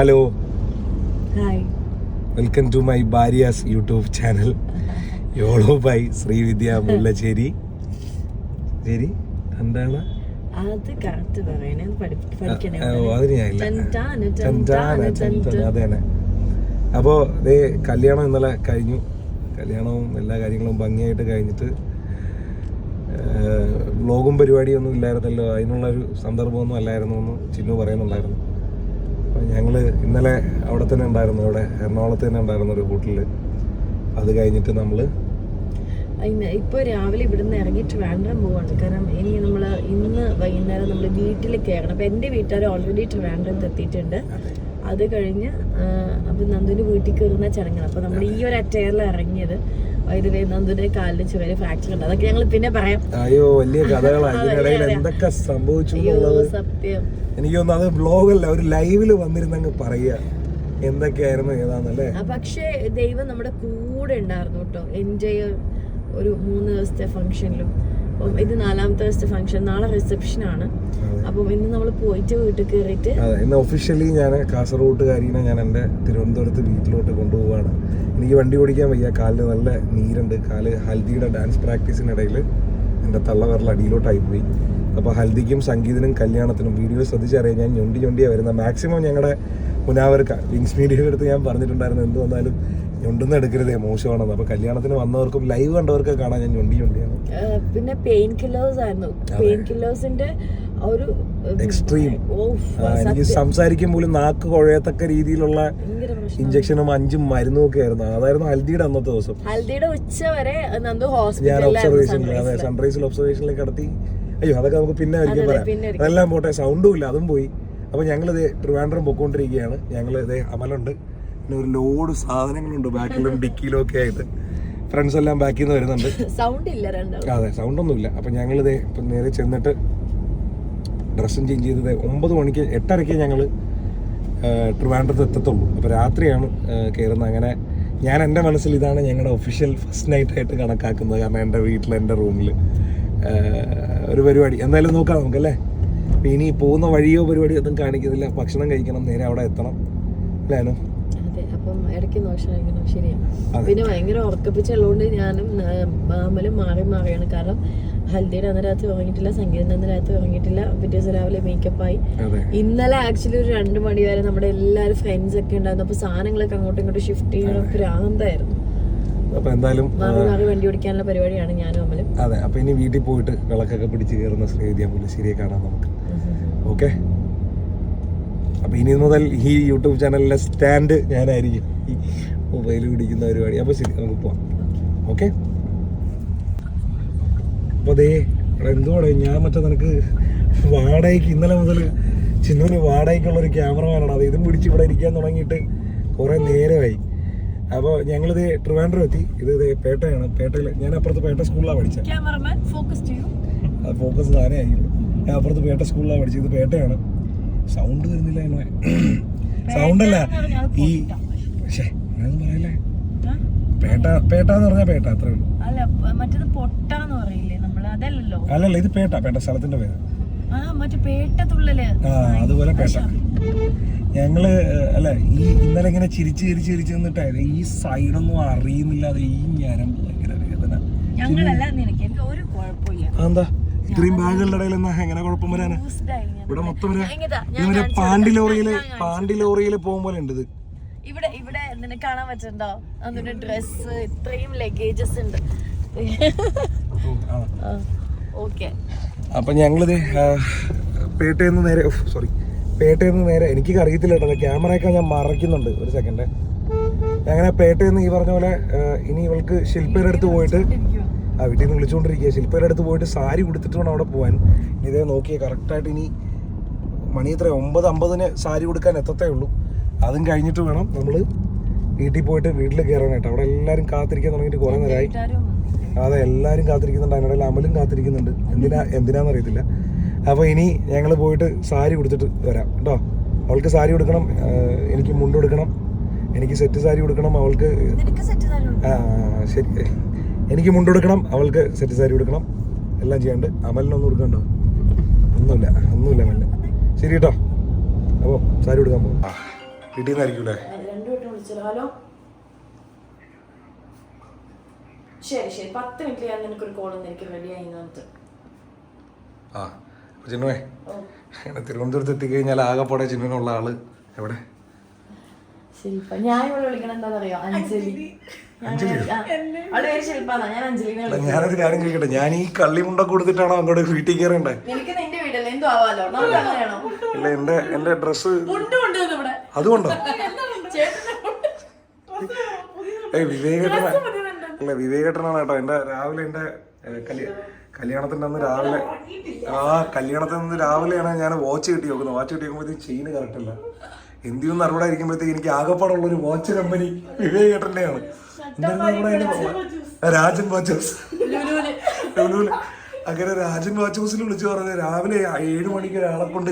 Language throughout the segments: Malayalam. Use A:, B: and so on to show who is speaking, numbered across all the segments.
A: Hello
B: hi
A: welcome to my ഭാര്യാസ് YouTube channel യോളോ ബൈ ശ്രീവിദ്യ മുല്ലശ്ശേരി ശരി എന്താണ്?
B: അത് കറക്റ്റ് പറയണേ. പഠിക്കണേ
A: ആ, ഓ, അതിന് ഞാനില്ല.
B: ടൻടാന്,
A: ചന്താന,
B: ടൻടാന്,
A: ചന്താന,
B: ടൻടാന്.
A: അത് തന്നെ അപ്പോൾ ദേ കല്യാണം ഇന്നലെ കഴിഞ്ഞു. കല്യാണവും എല്ലാ കാര്യങ്ങളും ഭംഗിയായിട്ട് കഴിഞ്ഞിട്ട് വ്ലോഗും പരിപാടിയൊന്നും ഇല്ലായിരുന്നല്ലോ. അതിനുള്ളൊരു സന്ദർഭമൊന്നും അല്ലായിരുന്നു എന്ന് ചിന്നു പറയുന്നുണ്ടായിരുന്നു. ഞങ്ങൾ ഇന്നലെ അവിടെ തന്നെ ഉണ്ടായിരുന്നു. ഇവിടെ എറണാകുളത്ത് തന്നെ ഉണ്ടായിരുന്നു ഒരു ഹോട്ടലിൽ അത് കഴിഞ്ഞിട്ട് നമ്മൾ
B: ഇപ്പോൾ ഇപ്പൊ രാവിലെ ഇവിടുന്ന് ഇറങ്ങിയിട്ട് ട്രിവാൻഡ്രം പോവാണ്. കാരണം ഇനി നമ്മൾ ഇന്ന് വൈകുന്നേരം നമ്മൾ വീട്ടിൽ കയറണം അപ്പൊ എന്റെ വീട്ടുകാർ ഓൾറെഡി ട്രിവാൻഡ്രം എത്തിയിട്ടുണ്ട്. അത്. കഴിഞ്ഞ് അപ്പം നന്ദുവിന്റെ വീട്ടിൽ കയറുന്ന ചടങ്ങാണ്. അപ്പൊ നമ്മൾ ഈ ഒരു അറ്റയറിൽ ഇറങ്ങിയത്. വൈദ്യുതി നന്ദുവിന്റെ കാലിന് ചെറിയ ഫ്രാക്ചർ ഉണ്ട്. അതൊക്കെ ഞങ്ങൾ പിന്നെ പറയാം.
A: അയ്യോ വലിയ കഥകളാണ് എന്തൊക്കെ സംഭവിച്ചു
B: സത്യം.
A: എനിക്ക് തോന്നുന്നു അത് ബ്ലോഗല്ല ഒരു ലൈവിൽ വന്നിരുന്നങ്ങ് പറയുക. എന്തൊക്കെയായിരുന്നു ഏതാന്നല്ലേ?
B: പക്ഷേ ദൈവം നമ്മുടെ കൂടെ ഉണ്ടായിരുന്നു കേട്ടോ. എന്റെ ഒരു മൂന്ന് ദിവസത്തെ ഫംഗ്ഷനിലും അപ്പം ഇത് നാലാമത്തെ ദിവസത്തെ ഫംഗ്ഷൻ നാളെ റിസപ്ഷൻ ആണ്. അപ്പം ഇന്ന് നമ്മൾ പോയിട്ട് വീട്ടിൽ കയറിയിട്ട്
A: അതെ ഇന്ന് ഒഫീഷ്യലി ഞാൻ കാസർഗോട്ടുകാരീനെ ഞാൻ എന്റെ തിരുവനന്തപുരത്ത് വീട്ടിലോട്ട് കൊണ്ടുപോവാണ്. എനിക്ക് വണ്ടി ഓടിക്കാൻ വയ്യ. കാലിന് നല്ല നീരുണ്ട്. കാൽ ഹൽദിയുടെ ഡാൻസ് പ്രാക്ടീസിനിടയിൽ എന്റെ തള്ളവരൽ അടിയിലോട്ടായി പോയി. അപ്പോൾ ഹൽദിക്കും സംഗീതനും കല്യാണത്തിനും വീഡിയോ ശ്രദ്ധിച്ചറിയാം ഞാൻ ഞൊണ്ടി ഞൊണ്ടിയാണ് വരുന്നത്. മാക്സിമം ഞങ്ങളുടെ മുനാവർക്ക് വിങ്സ് മീഡിയയുടെ അടുത്ത് ഞാൻ പറഞ്ഞിട്ടുണ്ടായിരുന്നു. എന്ത് വന്നാലും ഞൊണ്ടുന്ന എടുക്കരുതേ മോശമാണെന്ന്. അപ്പൊ കല്യാണത്തിന് വന്നവർക്കും ലൈവ് കണ്ടവർക്ക് കാണാൻ ഞാൻ ഞൊണ്ടി ഞൊണ്ടിയാണ്.
B: പിന്നെ പെയിൻ കില്ലേഴ്സ് ആയിരുന്നു. പെയിൻ കില്ലേഴ്സിന്റെ ഒരു
A: എക്സ്ട്രീം എനിക്ക് സംസാരിക്കും പോലും നാക്ക് കുഴയത്തക്ക രീതിയിലുള്ള ഇഞ്ചക്ഷനും അഞ്ചും മരുന്നും ഒക്കെ ആയിരുന്നു. അതായിരുന്നു ഹൽദിയുടെ അന്നത്തെ ദിവസം.
B: ഹൽദിയുടെ ഉച്ച വരെ നന്ദു
A: ഞാൻ
B: ഒബ്സർവേഷൻ
A: ഒബ്സർവേഷനിൽ അതെ സൺറൈസിൽ ഒബ്സർവേഷനിലേക്ക് കടത്തി. അയ്യോ അതൊക്കെ നമുക്ക് പിന്നെ ഒരിക്കലും പറയാം. അതെല്ലാം പോട്ടെ സൗണ്ടും ഇല്ല അതും പോയി. അപ്പൊ ഞങ്ങളിത് ട്രിവാൻഡ്രം പൊക്കോണ്ടിരിക്കുകയാണ്. ഞങ്ങൾ ഇതേ അമലുണ്ട്. പിന്നെ ഒരു ലോഡ് സാധനങ്ങളുണ്ട് ബാക്കിലും ഡിക്കിയിലും ഒക്കെ ആയിട്ട്. ഫ്രണ്ട്സ് എല്ലാം ബാക്കിൽ നിന്ന് വരുന്നുണ്ട്.
B: സൗണ്ട് ഇല്ല അപ്പൊ
A: അതെ സൗണ്ടൊന്നുമില്ല അപ്പം ഞങ്ങളിത് ഇപ്പം നേരെ ചെന്നിട്ട് ഡ്രസ്സും ചേഞ്ച് ചെയ്തത് ഒമ്പത് മണിക്ക് എട്ടരയ്ക്ക് ഞങ്ങൾ ട്രിവാൻഡ്രത്ത് എത്തത്തുള്ളൂ. അപ്പോൾ രാത്രിയാണ് കയറുന്നത് അങ്ങനെ ഞാൻ എന്റെ മനസ്സിൽ ഇതാണ് ഞങ്ങളുടെ ഒഫീഷ്യൽ ഫസ്റ്റ് നൈറ്റ് ആയിട്ട് കണക്കാക്കുന്നത്. കാരണം എന്റെ വീട്ടിൽ എന്റെ റൂമിൽ ഒരു പരിപാടി. എന്തായാലും നോക്കാം നമുക്കല്ലേ? അപ്പോൾ ഇനി പോകുന്ന വഴിയോ പരിപാടിയോ ഒന്നും കാണിക്കുന്നില്ല. ഭക്ഷണം കഴിക്കണം. നേരെ അവിടെ എത്തണം. അല്ലേ
B: അപ്പം ഇടയ്ക്ക് ദോഷമായിരിക്കണം കഴിക്കണം. ശരിയാണ്. പിന്നെ ഭയങ്കര ഉറക്കപ്പിച്ചുള്ളതുകൊണ്ട് ഞാനും മാമലും മാറി മാറിയാണ്. കാരണം ഹൽദിയുടെ അന്ന് രാത്രി ഉറങ്ങിയിട്ടില്ല സംഗീതം അന്ന് രാത്രി ഉറങ്ങിയിട്ടില്ല. പിറ്റേ ദിവസം രാവിലെ മേക്കപ്പ് ആയി. ഇന്നലെ ആക്ച്വലി ഒരു രണ്ട് മണി വരെ നമ്മുടെ എല്ലാവരും ഫ്രണ്ട്സ് ഒക്കെ ഉണ്ടായിരുന്നു. അപ്പൊ സാധനങ്ങളൊക്കെ അങ്ങോട്ടും ഇങ്ങോട്ടും ഷിഫ്റ്റ് ചെയ്യണം ഭ്രാന്തായിരുന്നു.
A: അപ്പോൾ എന്തായാലും
B: വണ്ടി ഓടിക്കാനുള്ള പരിപാടിയാണ് ഞാനും അമലും.
A: അതെ. അപ്പൊ ഇനി വീട്ടിൽ പോയിട്ട് വിളക്കൊക്കെ പിടിച്ച് കയറുന്ന ശ്രീവിദ്യ മുല്ലശ്ശേരിയെ കാണാം നമുക്ക്. ഓക്കെ അപ്പൊ ഇനി മുതൽ ഈ യൂട്യൂബ് ചാനലിലെ സ്റ്റാൻഡ് ഞാനായിരിക്കും മൊബൈൽ പിടിക്കുന്ന പരിപാടി. അപ്പൊ ശരി നമുക്ക് പോവാം. ഓക്കെ? അപ്പൊ ദേ ഇവിടെ എന്തുവാടെ? ഞാൻ മറ്റേ നിനക്ക് വാടകയ്ക്ക് ഇന്നലെ മുതൽ ചിന്നൂര് വാടകയ്ക്കുള്ള ഒരു ക്യാമറമാനാണ് അത് ഇതും പിടിച്ച് ഇവിടെ ഇരിക്കാൻ തുടങ്ങിയിട്ട് കുറെ നേരമായി. അപ്പോൾ ഞങ്ങളിത് ട്രിവാൻഡ്രം എത്തി. ഇത് ദേ പേട്ടയാണ്. പേട്ടയിൽ ഞാൻ അപ്പുറത്ത് പേട്ട സ്കൂളിലാണ് പഠിച്ചത്
B: ഫോക്കസ്
A: അത് ഫോക്കസ് താനേ ആയിരിക്കും ഞാൻ അപ്പുറത്ത് പേട്ട സ്കൂളിലാണ് പഠിച്ചത് ഇത് പേട്ടയാണ്. സൗണ്ട് വരുന്നില്ല എന്നെ സൗണ്ടല്ല ഈ പക്ഷേ ഞാൻ പറയല്ലേ? പേട്ട പേട്ട എന്ന് പറഞ്ഞാൽ പേട്ട അത്രേ ഉള്ളൂ.
B: അല്ല മറ്റേത് പൊട്ടാന്ന് പറയില്ലേ? അതല്ലല്ലോ.
A: അല്ലല്ല ഇത് പേട്ട പേട്ട സ്ഥലത്തിന്റെ പേര്.
B: ആ മറ്റേ പേട്ടത്തുള്ളൽ
A: ആ അതുപോലെ പേട്ട. ഞങ്ങൾ അല്ല ഈ ഇന്നലെ ഇങ്ങനെ ചിരിച്ച് ചിരിച്ച് ചിരിച്ച് നിന്നിട്ടായിരുന്നു. ഈ സൈഡൊന്നും അറിയുന്നില്ലാതെ ഈ ഞാനും ഭയങ്കര വേദന.
B: ഞങ്ങളല്ല നിനക്ക്. എനിക്ക് ഒരു കുഴപ്പമില്ല.
A: അതെന്താ? ഇത്രയും ബാഗുകളുടെ ഇടയിൽ എന്നാ എങ്ങനെ കുഴപ്പം വരാന്. ഇവിടെ മൊത്തം ഒരു പാണ്ടി
B: ലോറിയിൽ
A: പാണ്ടി ലോറിയിൽ പോകും പോലെ ഉണ്ട് ഇത്.
B: ഇവിടെ ഇവിടെ നിനക്ക് കാണാൻ പറ്റുന്നുണ്ടോ? അതിന്റെ ഡ്രസ് ഇത്രയും ലഗേജസ് ഉണ്ട്. ഓക്കെ.
A: അപ്പൊ ഞങ്ങളിത് പേട്ടയിൽ നിന്ന് നേരെ സോറി പേട്ടയിൽ നിന്ന് നേരെ എനിക്ക് അറിയത്തില്ല കേട്ടോ ക്യാമറയൊക്കെ ഞാൻ മറയ്ക്കുന്നുണ്ട്. ഒരു സെക്കൻഡ് അങ്ങനെ പേട്ടയിൽ നിന്ന് ഈ പറഞ്ഞ പോലെ ഇനി ഇവൾക്ക് ശില്പയുടെ അടുത്ത് പോയിട്ട് ആ വീട്ടിൽ നിന്ന് വിളിച്ചുകൊണ്ടിരിക്കുക ശില്പയുടെ അടുത്ത് പോയിട്ട് സാരി കൊടുത്തിട്ട് വേണം അവിടെ പോകാൻ ഇതേ നോക്കിയേ കറക്റ്റായിട്ട് ഇനി മണി എത്ര ഒമ്പത് അമ്പതിന് സാരി കൊടുക്കാൻ എത്തത്തേ ഉള്ളൂ. അതും കഴിഞ്ഞിട്ട് വേണം നമ്മൾ വീട്ടിൽ പോയിട്ട് വീട്ടിൽ കയറാനായിട്ട്. അവിടെ എല്ലാവരും കാത്തിരിക്കാൻ തുടങ്ങിയിട്ട് കുറേ നേരമായി. അതെ എല്ലാവരും കാത്തിരിക്കുന്നുണ്ട്. അതിനിടയിൽ അമലും കാത്തിരിക്കുന്നുണ്ട്. എന്തിനാ എന്തിനാന്ന് അറിയത്തില്ല. അപ്പോൾ ഇനി ഞങ്ങൾ പോയിട്ട് സാരി കൊടുത്തിട്ട് വരാം. കേട്ടോ? അവൾക്ക് സാരി കൊടുക്കണം എനിക്ക് മുണ്ട് കൊടുക്കണം എനിക്ക് സെറ്റ് സാരി കൊടുക്കണം അവൾക്ക് ആ, ശരി. എനിക്ക് മുണ്ട് കൊടുക്കണം അവൾക്ക് സെറ്റ് സാരി കൊടുക്കണം എല്ലാം ചെയ്യാണ്ട്. അമലിനൊന്നും കൊടുക്കണ്ടോ. ഒന്നുമില്ല ഒന്നുമില്ല അമലിന്. ശരി കേട്ടോ അപ്പോൾ സാരി കൊടുക്കാൻ പോകും വീട്ടിൽ നിന്നായിരിക്കൂലേ
B: രണ്ടു വട്ടം വിളിച്ചല്ലോ. ഹലോ? ശരി ശരി. പത്ത് മിനിറ്റ് ഞാൻ നിനക്കൊരു കോൾ എനിക്ക് റെഡി ആയി
A: ആ
B: ചിന്മേ
A: അങ്ങനെ തിരുവനന്തപുരത്ത് എത്തിക്കഴിഞ്ഞാൽ ആകെപ്പാടെ ചിന്മനുള്ള ആൾ എവിടെ?
B: ശരി ഞാൻ ഇവിടെ വിളിക്കണം എന്താണെന്നറിയോ? അഞ്ജലി.
A: ഞാനൊരു കാര്യം ചോദിക്കട്ടെ. ഞാൻ ഈ കള്ളിമുണ്ട കൊടുത്തിട്ടാണോ അങ്ങോട്ട് വീട്ടിൽ കയറേണ്ടേ
B: നിനക്ക് നിന്റെ വീടല്ലേ? എന്തോ ആവാലോ?
A: ഇല്ല എന്റെ എന്റെ
B: മുണ്ട് ഇവിടെ.
A: അതുകൊണ്ടോ?
B: ഏ മുണ്ട്.
A: വിവേകേട്ടന. അല്ല വിവേകേട്ടനാണ് കേട്ടോ. എന്റെ രാവിലെ എന്റെ കല്യാണത്തിന്റെ അന്ന് രാവിലെ ആ കല്യാണത്തിന് അന്ന് രാവിലെയാണ് ഞാൻ വാച്ച് കിട്ടി നോക്കുന്നത് വാച്ച് കിട്ടി നോക്കുമ്പോഴത്തേക്ക് ചെയിന് കറക്റ്റ് അല്ല. എന്തിനും അറിവിടെ ഇരിക്കുമ്പോഴത്തേക്ക് എനിക്ക് ആകെപ്പാടുള്ള ഒരു വാച്ച് കമ്പനി വിവേകേട്ടന്റെയാണ് രാജൻ വാച്ച് ഹൗസ് ലുലുവിൽ. അങ്ങനെ രാജൻ വാച്ച് ഹൗസിൽ വിളിച്ചു പറഞ്ഞത് രാവിലെ ഏഴ് മണിക്ക് ഒരാളെ കൊണ്ട്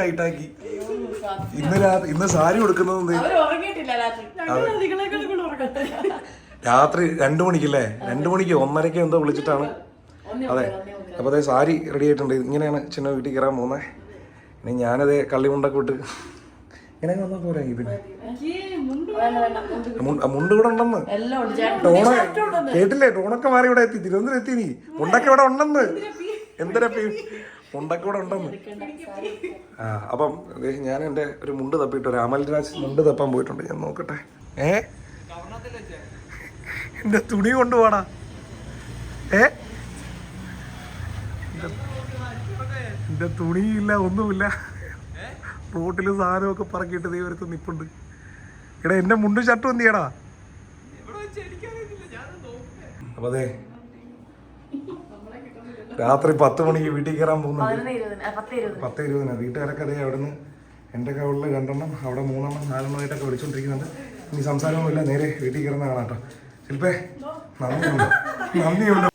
A: ടൈറ്റ് ആക്കി ഇന്ന് ഇന്ന് സാരി കൊടുക്കുന്നത്
B: രാത്രി.
A: രണ്ടു മണിക്കല്ലേ? രണ്ടു മണിക്ക് ഒന്നരക്ക് എന്തോ വിളിച്ചിട്ടാണ്.
B: ഒന്നേ
A: അതെ.
B: അപ്പൊ അതെ
A: അപ്പോൾ അതേ സാരി റെഡി ആയിട്ടുണ്ട്. ഇങ്ങനെയാണ് ചിന്ന വീട്ടിൽ കയറാൻ പോകുന്നത്. ഇനി ഞാനതേ കള്ളിമുണ്ടൊക്കെ വിട്ട് ഇങ്ങനെ വന്നാ പോരാ
B: വേണ്ട, മുണ്ട്
A: ഇവിടെ ഉണ്ടെന്ന്. ടോണ കേട്ടില്ലേ? ടോണൊക്കെ മാറി ഇവിടെ എത്തി. തിരുവനന്തപുരം എത്തി നീ മുണ്ടൊക്കെ ഇവിടെ ഉണ്ടെന്ന്. എന്തിനാ പി മുണ്ടൊക്കെ ഇവിടെ ഉണ്ടെന്ന്. ആ അപ്പം അദ്ദേഹം ഞാൻ എന്റെ ഒരു മുണ്ട് തപ്പിയിട്ട് ഒരു മുണ്ട് തപ്പാൻ പോയിട്ടുണ്ട്. ഞാൻ നോക്കട്ടെ. ഏ? എന്റെ തുണി കൊണ്ടുപോടാ. ഏ? എന്റെ തുണിയില്ല ഒന്നുമില്ല. റോട്ടിൽ സാധനമൊക്കെ പറക്കിയിട്ട് ദൈവരത്ത് നിപ്പുണ്ട്. എടാ എന്റെ മുണ്ടും ഷർട്ടും എന്ത് ചെയ്യടാ അപ്പൊ അതെ രാത്രി പത്ത് മണിക്ക് വീട്ടിൽ കയറാൻ
B: പോകുന്നു പത്ത് ഇരുപതിന്.
A: വീട്ടുകാരൊക്കെ അതേ അവിടുന്ന് എന്റെ കവളിൽ രണ്ടെണ്ണം അവിടെ മൂന്നെണ്ണം നാലെണ്ണമായിട്ടൊക്കെ വിളിച്ചോണ്ടിരിക്കുന്നുണ്ട്. ഇനി സംസാരമൊന്നുമില്ല നേരെ വീട്ടിൽ കയറുന്ന കാണാം കേട്ടോ. ശില്പേ നന്ദിയുണ്ടോ. നന്ദിയുണ്ട്.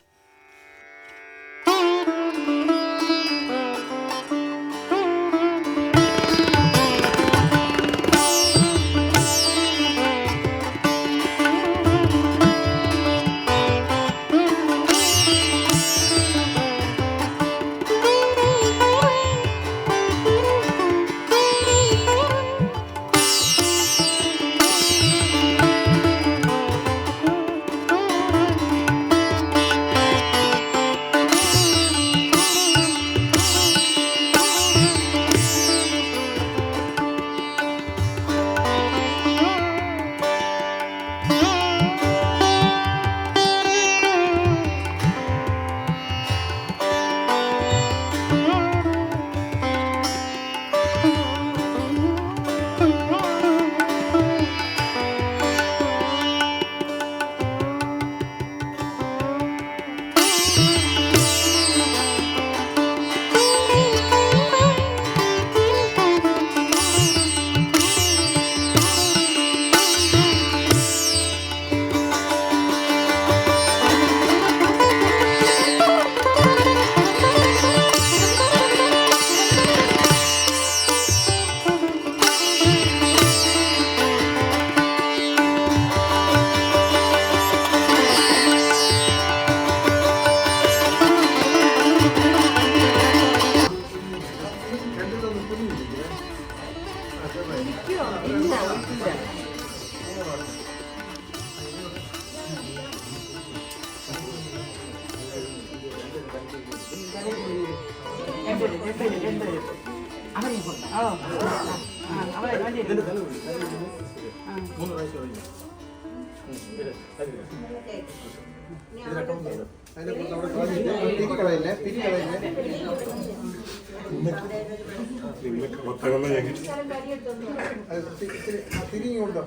C: തിരിഞ്ഞുകൊണ്ടോ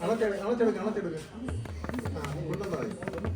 C: അണച്ചെടുക്ക് അണച്ചെടുക്ക് അണച്ചെടുക്ക് ആ കൊണ്ടുവന്നാൽ മതി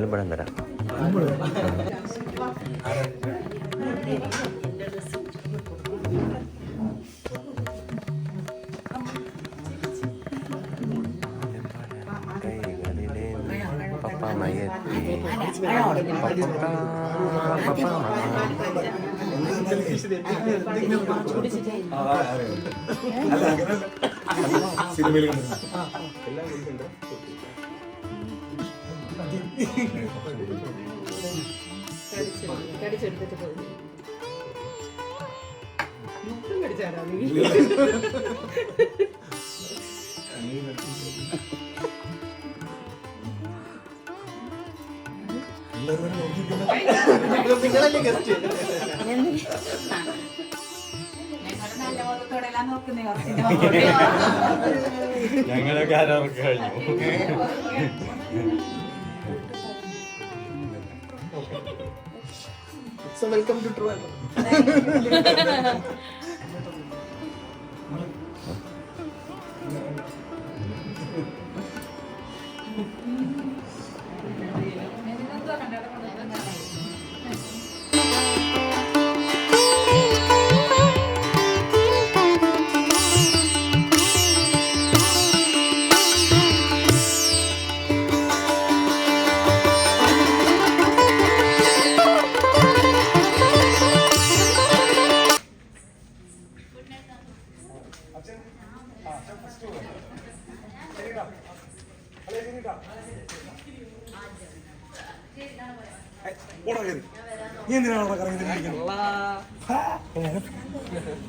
D: പാലും പഴം തരാം.
A: സിനിമയിൽ
C: നിങ്ങളല്ലേ ഗസ്റ്റ്
D: ഞങ്ങളൊക്കെ ആരാ കഴിഞ്ഞു.
C: സോ വെൽക്കം ടു ട്രിവാൻഡ്രം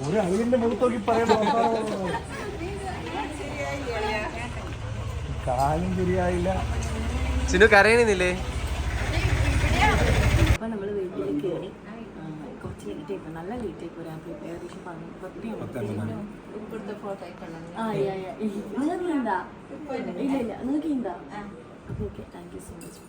A: ഒരു അളിയന്റെ മുഖത്തോക്കി പറയണ. കാലും ശരിയായില്ല.
D: ചിന്നു കരയണില്ലേ
B: അപ്പൊ നമ്മൾ വീട്ടിൽ കയറി കുറച്ച് ലേറ്റ് ആയിപ്പോ നല്ല ലേറ്റ് ആയിപ്പോ രാത്രി ഏകദേശം നിങ്ങൾക്ക് എന്താ ഇല്ല ഇല്ല. നിങ്ങൾക്ക് എന്താ അപ്പൊ okay thank you so much